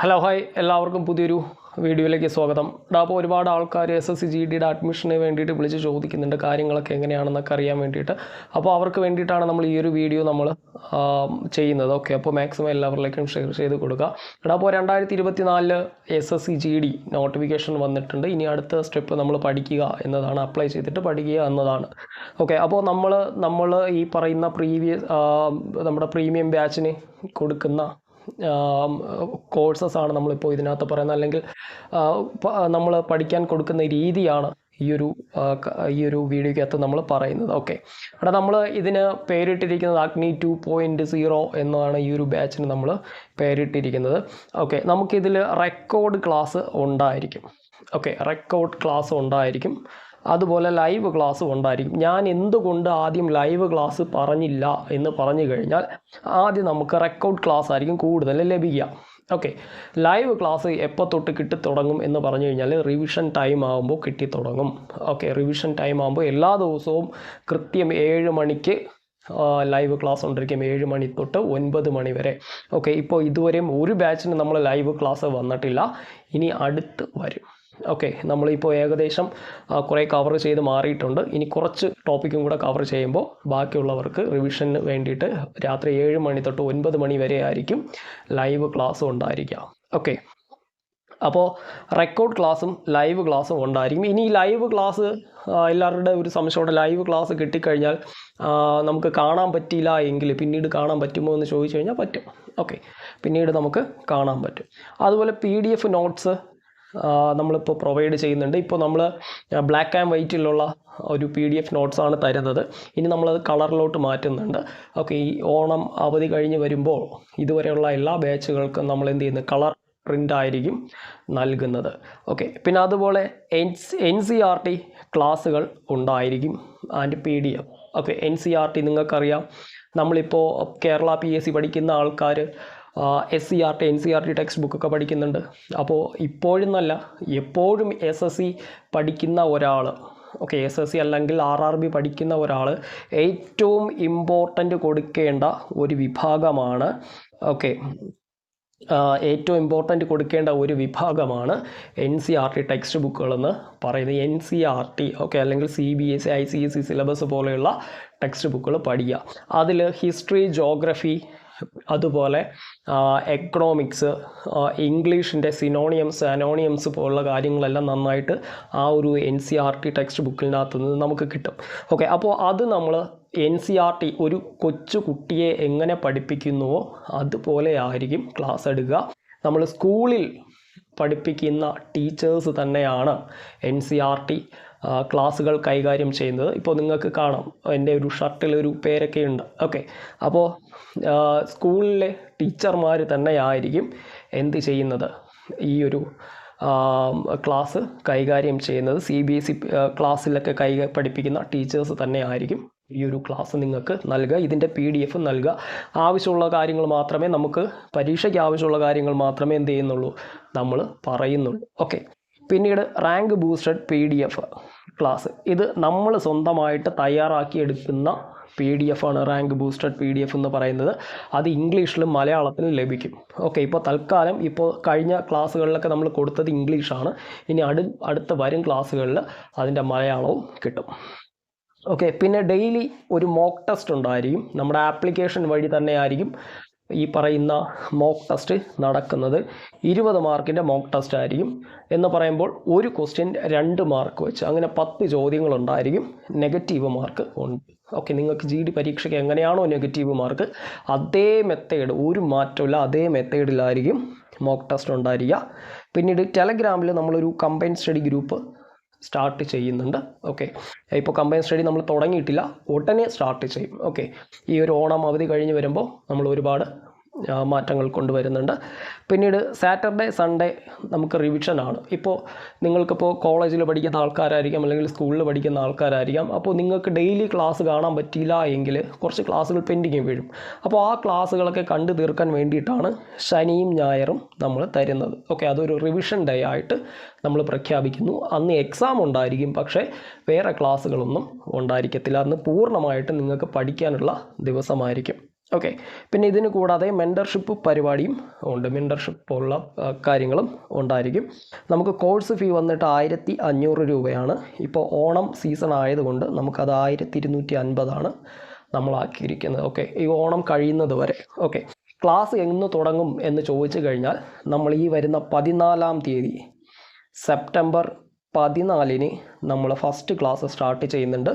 Hello hi എല്ലാവർക്കും പുതിയൊരു വീഡിയോയിലേക്ക് സ്വാഗതം. അപ്പോൾ ഒരുപാട് ആൾക്കാർ എസ് എസ് സി ജി ഡിയുടെ അഡ്മിഷന് വേണ്ടിയിട്ട് വിളിച്ച് ചോദിക്കുന്നുണ്ട്. കാര്യങ്ങളൊക്കെ എങ്ങനെയാണെന്നൊക്കെ അറിയാൻ വേണ്ടിയിട്ട്. അപ്പോൾ അവർക്ക് വേണ്ടിയിട്ടാണ് നമ്മൾ ഈ ഒരു വീഡിയോ നമ്മൾ ചെയ്യുന്നത്. ഓക്കെ അപ്പോൾ മാക്സിമം എല്ലാവരിലേക്കും ഷെയർ ചെയ്ത് കൊടുക്കുക. അപ്പോൾ രണ്ടായിരത്തി ഇരുപത്തി നാലിൽ S S C G D notification വന്നിട്ടുണ്ട്. ഇനി അടുത്ത സ്റ്റെപ്പ് നമ്മൾ പഠിക്കുക എന്നതാണ് അപ്ലൈ ചെയ്തിട്ട് പഠിക്കുക എന്നതാണ്. ഓക്കെ അപ്പോൾ നമ്മൾ നമ്മൾ ഈ പറയുന്ന പ്രീവിയസ് നമ്മുടെ പ്രീമിയം ബാച്ചിന് കൊടുക്കുന്ന കോഴ്സസ് ആണ് നമ്മളിപ്പോൾ ഇതിനകത്ത് പറയുന്നത്. അല്ലെങ്കിൽ നമ്മൾ പഠിക്കാൻ കൊടുക്കുന്ന രീതിയാണ് ഈ ഒരു ഈ ഒരു വീഡിയോക്കകത്ത് നമ്മൾ പറയുന്നത്. ഓക്കെ. അവിടെ നമ്മൾ ഇതിന് പേരിട്ടിരിക്കുന്നത് അഗ്നി ടു പോയിന്റ് സീറോ എന്നാണ് ഈ ഒരു ബാച്ചിന് നമ്മൾ പേരിട്ടിരിക്കുന്നത്. ഓക്കെ. നമുക്കിതിൽ റെക്കോർഡ് ക്ലാസ് ഉണ്ടായിരിക്കും. ഓക്കെ. റെക്കോർഡ് ക്ലാസ് ഉണ്ടായിരിക്കും. അതുപോലെ ലൈവ് ക്ലാസ് ഉണ്ടായിരിക്കും. ഞാൻ എന്തുകൊണ്ട് ആദ്യം ലൈവ് ക്ലാസ് പറഞ്ഞില്ല എന്ന് പറഞ്ഞു കഴിഞ്ഞാൽ ആദ്യം നമുക്ക് റെക്കോർഡ് ക്ലാസ് ആയിരിക്കും കൂടുതൽ ലഭിക്കുക. ഓക്കെ ലൈവ് ക്ലാസ് എപ്പോൾ തൊട്ട് കിട്ടിത്തുടങ്ങും എന്ന് പറഞ്ഞു കഴിഞ്ഞാൽ റിവിഷൻ ടൈം ആകുമ്പോൾ കിട്ടിത്തുടങ്ങും ഓക്കെ റിവിഷൻ ടൈം ആകുമ്പോൾ എല്ലാ ദിവസവും കൃത്യം ഏഴ് മണിക്ക് ലൈവ് ക്ലാസ് ഉണ്ടായിരിക്കും ഏഴ് മണി തൊട്ട് ഒൻപത് മണി വരെ. ഓക്കെ ഇപ്പോൾ ഇതുവരെയും ഒരു ബാച്ചിന് നമ്മൾ ലൈവ് ക്ലാസ് വന്നിട്ടില്ല. ഇനി അടുത്ത് വരും. ഓക്കെ നമ്മളിപ്പോൾ ഏകദേശം കുറേ കവർ ചെയ്ത് മാറിയിട്ടുണ്ട്. ഇനി കുറച്ച് ടോപ്പിക്കും കൂടെ കവർ ചെയ്യുമ്പോൾ ബാക്കിയുള്ളവർക്ക് റിവിഷന് വേണ്ടിയിട്ട് രാത്രി ഏഴ് മണി തൊട്ട് ഒൻപത് മണി വരെ ആയിരിക്കും ലൈവ് ക്ലാസ് ഉണ്ടായിരിക്കുക. ഓക്കെ അപ്പോൾ റെക്കോർഡ് ക്ലാസ്സും ലൈവ് ക്ലാസ്സും ഉണ്ടായിരിക്കും. ഇനി ലൈവ് ക്ലാസ് എല്ലാവരുടെ ഒരു സംശയമുണ്ട് ലൈവ് ക്ലാസ് കിട്ടിക്കഴിഞ്ഞാൽ നമുക്ക് കാണാൻ പറ്റിയില്ല എങ്കിൽ പിന്നീട് കാണാൻ പറ്റുമോ എന്ന് ചോദിച്ചു കഴിഞ്ഞാൽ പറ്റും. ഓക്കെ പിന്നീട് നമുക്ക് കാണാൻ പറ്റും. അതുപോലെ പി ഡി എഫ് നോട്ട്സ് നമ്മളിപ്പോൾ പ്രൊവൈഡ് ചെയ്യുന്നുണ്ട്. ഇപ്പോൾ നമ്മൾ ബ്ലാക്ക് ആൻഡ് വൈറ്റിലുള്ള ഒരു പി ഡി എഫ് നോട്ട്സ് ആണ് തരുന്നത്. ഇനി നമ്മളത് കളറിലോട്ട് മാറ്റുന്നുണ്ട്. ഓക്കെ ഈ ഓണം അവധി കഴിഞ്ഞ് വരുമ്പോൾ ഇതുവരെയുള്ള എല്ലാ ബാച്ചുകൾക്കും നമ്മൾ എന്ത് ചെയ്യുന്നു? കളർ പ്രിന്റ് ആയിരിക്കും നൽകുന്നത്. ഓക്കെ പിന്നെ അതുപോലെ എൻ സി ആർ ടി ക്ലാസ്സുകൾ ഉണ്ടായിരിക്കും. And P D F okay N C R T നിങ്ങൾക്കറിയാം. നമ്മളിപ്പോൾ കേരള പി എസ് സി പഠിക്കുന്ന ആൾക്കാർ S C R T N C R T text ബുക്കൊക്കെ പഠിക്കുന്നുണ്ട്. അപ്പോൾ ഇപ്പോഴെന്നല്ല എപ്പോഴും എസ് എസ് സി പഠിക്കുന്ന ഒരാൾ ഓക്കെ എസ് എസ് സി അല്ലെങ്കിൽ ആർ ആർ ബി പഠിക്കുന്ന ഒരാൾ ഏറ്റവും ഇമ്പോർട്ടന്റ് കൊടുക്കേണ്ട ഒരു വിഭാഗമാണ് ഓക്കെ ഏറ്റവും ഇമ്പോർട്ടന്റ് കൊടുക്കേണ്ട ഒരു വിഭാഗമാണ് N C R T text ബുക്കുകളെന്ന് പറയുന്നത്. N C R T okay അല്ലെങ്കിൽ C B S I C S C syllabus പോലെയുള്ള ടെക്സ്റ്റ് ബുക്കുകൾ പഠിക്കുക. അതിൽ ഹിസ്റ്ററി ജോഗ്രഫി അതുപോലെ എക്കണോമിക്സ് ഇംഗ്ലീഷിന്റെ സിനോണിയംസ് അനോണിയംസ് പോലുള്ള കാര്യങ്ങളെല്ലാം നന്നായിട്ട് ആ ഒരു N C R T text ബുക്കിനകത്ത് നിന്ന് നമുക്ക് കിട്ടും. ഓക്കെ അപ്പോൾ അത് നമ്മൾ എൻ സി ആർ ടി ഒരു കൊച്ചു കുട്ടിയെ എങ്ങനെ പഠിപ്പിക്കുന്നുവോ അതുപോലെ ആയിരിക്കും ക്ലാസ് എടുക്കുക. നമ്മൾ സ്കൂളിൽ പഠിപ്പിക്കുന്ന ടീച്ചേഴ്സ് തന്നെയാണ് എൻ സി ആർ ടി ക്ലാസ്സുകൾ കൈകാര്യം ചെയ്യുന്നത്. ഇപ്പോൾ നിങ്ങൾക്ക് കാണാം എന്റെ ഒരു ഷർട്ടിൽ ഒരു പേരൊക്കെ ഉണ്ട് ഓക്കെ അപ്പോൾ സ്കൂളിലെ ടീച്ചർമാർ തന്നെയായിരിക്കും എന്ത് ചെയ്യുന്നത്? ഈ ഒരു ക്ലാസ് കൈകാര്യം ചെയ്യുന്നത്. സി ബി എസ് ഇ ക്ലാസ്സിലൊക്കെ കൈ പഠിപ്പിക്കുന്ന ടീച്ചേഴ്സ് തന്നെ ആയിരിക്കും ഈ ഒരു ക്ലാസ് നിങ്ങൾക്ക് നൽകുക ഇതിന്റെ പി ഡി എഫ് നൽകുക. ആവശ്യമുള്ള കാര്യങ്ങൾ മാത്രമേ നമുക്ക് പരീക്ഷയ്ക്ക് ആവശ്യമുള്ള കാര്യങ്ങൾ മാത്രമേ എന്ത് ചെയ്യുന്നുള്ളൂ നമ്മൾ പറയുന്നുള്ളൂ. ഓക്കെ പിന്നീട് rank boosted P D F class ഇത് നമ്മൾ സ്വന്തമായിട്ട് തയ്യാറാക്കിയെടുക്കുന്ന പി ഡി എഫ് ആണ് rank boosted P D F എന്ന് പറയുന്നത്. അത് ഇംഗ്ലീഷിലും മലയാളത്തിലും ലഭിക്കും. ഓക്കെ ഇപ്പോൾ തൽക്കാലം ഇപ്പോൾ കഴിഞ്ഞ ക്ലാസ്സുകളിലൊക്കെ നമ്മൾ കൊടുത്തത് ഇംഗ്ലീഷാണ്. ഇനി അടു അടുത്ത വരും ക്ലാസ്സുകളിൽ അതിന്റെ മലയാളവും കിട്ടും. ഓക്കെ പിന്നെ ഡെയിലി ഒരു മോക്ക് ടെസ്റ്റ് ഉണ്ടായിരിക്കും. നമ്മുടെ ആപ്ലിക്കേഷൻ വഴി തന്നെ ആയിരിക്കും ഈ പറയുന്ന മോക്ക് ടെസ്റ്റ് നടക്കുന്നത്. ഇരുപത് മാർക്കിന്റെ മോക്ക് ടെസ്റ്റ് ആയിരിക്കും എന്ന് പറയുമ്പോൾ ഒരു ക്വസ്റ്റ്യൻ രണ്ട് മാർക്ക് വെച്ച് അങ്ങനെ പത്ത് ചോദ്യങ്ങളുണ്ടായിരിക്കും നെഗറ്റീവ് മാർക്ക് ഉണ്ട്. ഓക്കെ നിങ്ങൾക്ക് ജി ഡി പരീക്ഷയ്ക്ക് എങ്ങനെയാണോ നെഗറ്റീവ് മാർക്ക് അതേ മെത്തേഡ് ഒരു മാറ്റമില്ല അതേ മെത്തേഡിലായിരിക്കും മോക്ക് ടെസ്റ്റ് ഉണ്ടായിരിക്കുക. പിന്നീട് ടെലഗ്രാമിൽ നമ്മളൊരു കമ്പൈൻ സ്റ്റഡി ഗ്രൂപ്പ് സ്റ്റാർട്ട് ചെയ്യുന്നുണ്ട്. ഓക്കെ ഇപ്പോൾ കമ്പൈൻ സ്റ്റഡി നമ്മൾ തുടങ്ങിയിട്ടില്ല. ഉടനെ സ്റ്റാർട്ട് ചെയ്യും. ഓക്കെ ഈ ഒരു ഓണം അവധി കഴിഞ്ഞ് വരുമ്പോൾ നമ്മൾ ഒരുപാട് മാറ്റങ്ങൾ കൊണ്ടുവരുന്നുണ്ട്. പിന്നീട് സാറ്റർഡേ സൺഡേ നമുക്ക് റിവിഷൻ റിവിഷനാണ് ഇപ്പോൾ നിങ്ങൾക്കിപ്പോൾ കോളേജിൽ പഠിക്കുന്ന ആൾക്കാരായിരിക്കാം അല്ലെങ്കിൽ സ്കൂളിൽ പഠിക്കുന്ന ആൾക്കാരായിരിക്കാം. അപ്പോൾ നിങ്ങൾക്ക് ഡെയിലി ക്ലാസ് കാണാൻ പറ്റിയില്ല എങ്കിൽ കുറച്ച് ക്ലാസ്സുകൾ പെൻഡിങ് വീഴും. അപ്പോൾ ആ ക്ലാസ്സുകളൊക്കെ കണ്ടു തീർക്കാൻ വേണ്ടിയിട്ടാണ് ശനിയും ഞായറും നമ്മൾ തരുന്നത്. ഓക്കെ അതൊരു റിവിഷൻ ഡേ ആയിട്ട് നമ്മൾ പ്രഖ്യാപിക്കുന്നു. അന്ന് എക്സാം ഉണ്ടായിരിക്കും പക്ഷേ വേറെ ക്ലാസ്സുകളൊന്നും ഉണ്ടായിരിക്കത്തില്ല. അന്ന് പൂർണമായിട്ട് നിങ്ങൾക്ക് പഠിക്കാനുള്ള ദിവസമായിരിക്കും. ഓക്കെ പിന്നെ ഇതിന് കൂടാതെ മെന്റർഷിപ്പ് പരിപാടിയും ഉണ്ട്. മെന്റർഷിപ്പ് ഉള്ള കാര്യങ്ങളും ഉണ്ടായിരിക്കും. നമുക്ക് കോഴ്സ് ഫീ വന്നിട്ട് ആയിരത്തി അഞ്ഞൂറ് രൂപയാണ്. ഇപ്പോൾ ഓണം സീസൺ ആയതുകൊണ്ട് നമുക്കത് ആയിരത്തി ഇരുന്നൂറ്റി അൻപതാണ് നമ്മളാക്കിയിരിക്കുന്നത് ഓക്കെ ഈ ഓണം കഴിയുന്നത് വരെ. ഓക്കെ ക്ലാസ് എന്ന് തുടങ്ങും എന്ന് ചോദിച്ചു കഴിഞ്ഞാൽ നമ്മൾ ഈ വരുന്ന പതിനാലാം തീയതി സെപ്റ്റംബർ പതിനാലിന് നമ്മൾ ഫസ്റ്റ് ക്ലാസ് സ്റ്റാർട്ട് ചെയ്യുന്നുണ്ട്.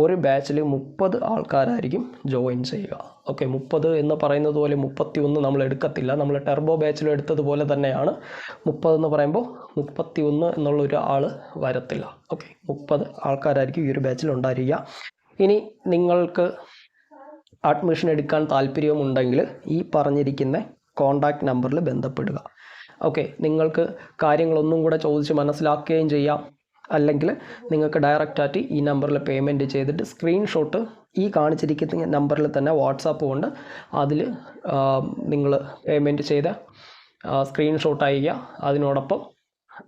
ഒരു ബാച്ചിൽ മുപ്പത് ആൾക്കാരായിരിക്കും ജോയിൻ ചെയ്യുക. ഓക്കെ മുപ്പത് എന്ന് പറയുന്നത് പോലെ മുപ്പത്തി ഒന്ന് നമ്മൾ എടുക്കത്തില്ല നമ്മൾ ടെർബോ ബാച്ചിൽ എടുത്തതുപോലെ തന്നെയാണ്. മുപ്പത് എന്ന് പറയുമ്പോൾ മുപ്പത്തി ഒന്ന് എന്നുള്ളൊരു ആൾ വരത്തില്ല. ഓക്കെ മുപ്പത് ആൾക്കാരായിരിക്കും ഈ ഒരു ബാച്ചിൽ ഉണ്ടായിരിക്കുക. ഇനി നിങ്ങൾക്ക് അഡ്മിഷൻ എടുക്കാൻ താല്പര്യമുണ്ടെങ്കിൽ ഈ പറഞ്ഞിരിക്കുന്ന കോണ്ടാക്ട് നമ്പറിൽ ബന്ധപ്പെടുക. ഓക്കെ നിങ്ങൾക്ക് കാര്യങ്ങളൊന്നും കൂടെ ചോദിച്ച് മനസ്സിലാക്കുകയും ചെയ്യാം. അല്ലെങ്കിൽ നിങ്ങൾക്ക് ഡയറക്റ്റായിട്ട് ഈ നമ്പറിൽ പേയ്മെന്റ് ചെയ്തിട്ട് സ്ക്രീൻഷോട്ട് ഈ കാണിച്ചിരിക്കുന്ന നമ്പറിൽ തന്നെ വാട്സാപ്പ് കൊണ്ട് അതിൽ നിങ്ങൾ പേയ്മെന്റ് ചെയ്ത സ്ക്രീൻഷോട്ട് അയക്കുക അതിനോടൊപ്പം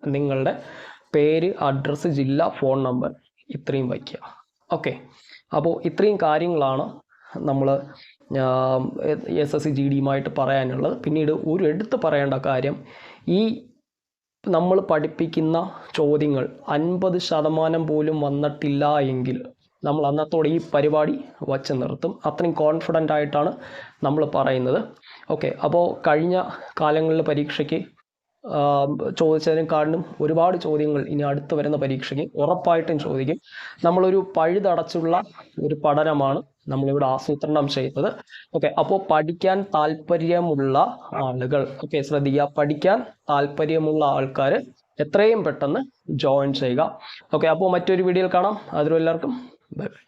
നിങ്ങളുടെ പേര് അഡ്രസ്സ് ജില്ല ഫോൺ നമ്പർ ഇത്രയും വയ്ക്കുക. ഓക്കെ അപ്പോൾ ഇത്രയും കാര്യങ്ങളാണ് നമ്മൾ എസ് എസ് സി ജി ഡിയുമായിട്ട് പറയാനുള്ളത്. പിന്നീട് ഒരു എടുത്ത് പറയേണ്ട കാര്യം ഈ നമ്മൾ പഠിപ്പിക്കുന്ന ചോദ്യങ്ങൾ അൻപത് ശതമാനം പോലും വന്നിട്ടില്ല എങ്കിൽ നമ്മൾ അന്നത്തോടെ ഈ പരിപാടി വച്ച് നിർത്തും. അത്രയും കോൺഫിഡന്റ് ആയിട്ടാണ് നമ്മൾ പറയുന്നത്. ഓക്കെ അപ്പോൾ കഴിഞ്ഞ കാലങ്ങളിലെ പരീക്ഷയ്ക്ക് ആം, ചോദിച്ചതിനെക്കാളും ഒരുപാട് ചോദ്യങ്ങൾ ഇനി അടുത്ത് വരുന്ന പരീക്ഷയ്ക്ക് ഉറപ്പായിട്ടും ചോദിക്കും. നമ്മളൊരു പഴുതടച്ചുള്ള ഒരു പഠനമാണ് നമ്മളിവിടെ ആസൂത്രണം ചെയ്യുന്നത് ഓക്കെ അപ്പോൾ പഠിക്കാൻ താല്പര്യമുള്ള ആളുകൾ. ഓക്കെ ശ്രദ്ധിക്കുക. പഠിക്കാൻ താല്പര്യമുള്ള ആൾക്കാർ എത്രയും പെട്ടെന്ന് ജോയിൻ ചെയ്യുക. ഓക്കെ അപ്പോൾ മറ്റൊരു വീഡിയോയിൽ കാണാം. അതിലും എല്ലാവർക്കും ബൈ ബൈ